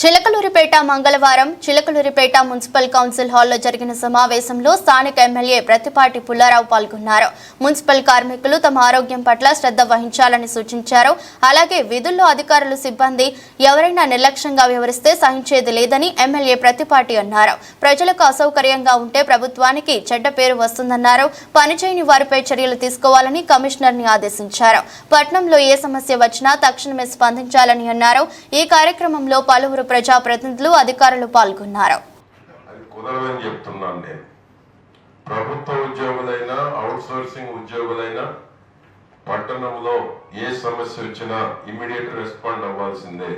చిలకలూరిపేట మంగళవారం Chilakaluripet municipal council హాల్లో జరిగిన సమావేశంలో స్థానిక ఎమ్మెల్యే ప్రతిపాటి పుల్లారావు పాల్గొన్నారు. మున్సిపల్ కార్మికులు తమ ఆరోగ్యం పట్ల శ్రద్ధ వహించాలని సూచించారు. అలాగే విధుల్లో అధికారులు సిబ్బంది ఎవరైనా నిర్లక్ష్యంగా వ్యవహరిస్తే సహించేది లేదని ఎమ్మెల్యే ప్రతిపాటి అన్నారు. ప్రజలకు అసౌకర్యంగా ఉంటే ప్రభుత్వానికి చెడ్డ పేరు వస్తుందన్నారు. పనిచేయని వారిపై చర్యలు తీసుకోవాలని కమిషనర్ని ఆదేశించారు. పట్నంలో ఏ సమస్య వచ్చినా తక్షణమే స్పందించాలని అన్నారు. ఈ కార్యక్రమంలో పలువురు ప్రజాప్రతినిధులు అధికారులు పాల్గొన్నారు. అది కుదరదని చెప్తున్నాను నేను. ప్రభుత్వ ఉద్యోగులైనా అవుట్ సోర్సింగ్ ఉద్యోగులైనా పట్టణంలో ఏ సమస్య వచ్చినా ఇమ్మీడియట్ రెస్పాండ్ అవ్వాల్సిందే.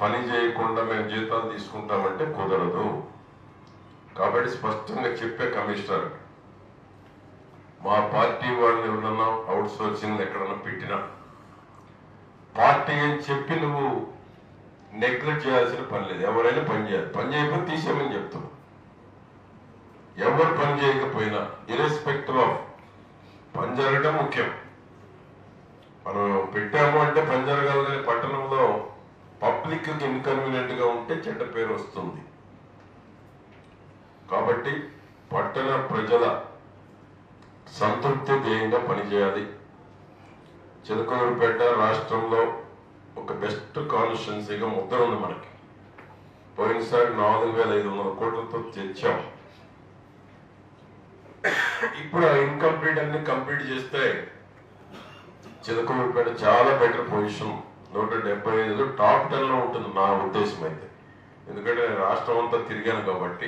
పని చేయకుండా మేము జీతాలు తీసుకుంటామంటే కుదరదు. కాబట్టి స్పష్టంగా చెప్పే కమిషనర్ మా పార్టీ వాళ్ళని ఎవరన్నా అవుట్ సోర్సింగ్ ఎక్కడన్నా పెట్టినా పార్టీ అని చెప్పి నువ్వు నెగ్లెక్ట్ చేయాల్సిన పని లేదు. ఎవరైనా పని చేయాలి. పని చేయకపోతే తీసేయమని చెప్తున్నాం. ఎవరు పని చేయకపోయినా ఇరెస్పెక్టివ్ ఆఫ్ పని జరగడం ముఖ్యం. మనం పెట్టాము అంటే పని జరగాలనే పట్టణంలో పబ్లిక్ ఇన్కన్వీనియంట్గా ఉంటే చెడ్డ పేరు వస్తుంది. కాబట్టి పట్టణ ప్రజల సంతృప్తి ధ్యేయంగా పనిచేయాలి. చిలకూరుపేట రాష్ట్రంలో ఒక బెస్ట్ కాన్స్టిట్యున్సీగా ముద్ర ఉంది మనకి. పోయినసారి నాలుగు వేల ఐదు వందల కోట్లతో తెచ్చాం. ఇప్పుడు ఆ ఇన్కంప్లీట్ అన్ని కంప్లీట్ చేస్తే చిలకలూరుపేట చాలా బెటర్ పొజిషన్ నూట డెబ్బై ఐదులో టాప్ టెన్లో ఉంటుంది నా ఉద్దేశం అయితే ఎందుకంటే నేను రాష్ట్రం అంతా తిరిగాను కాబట్టి.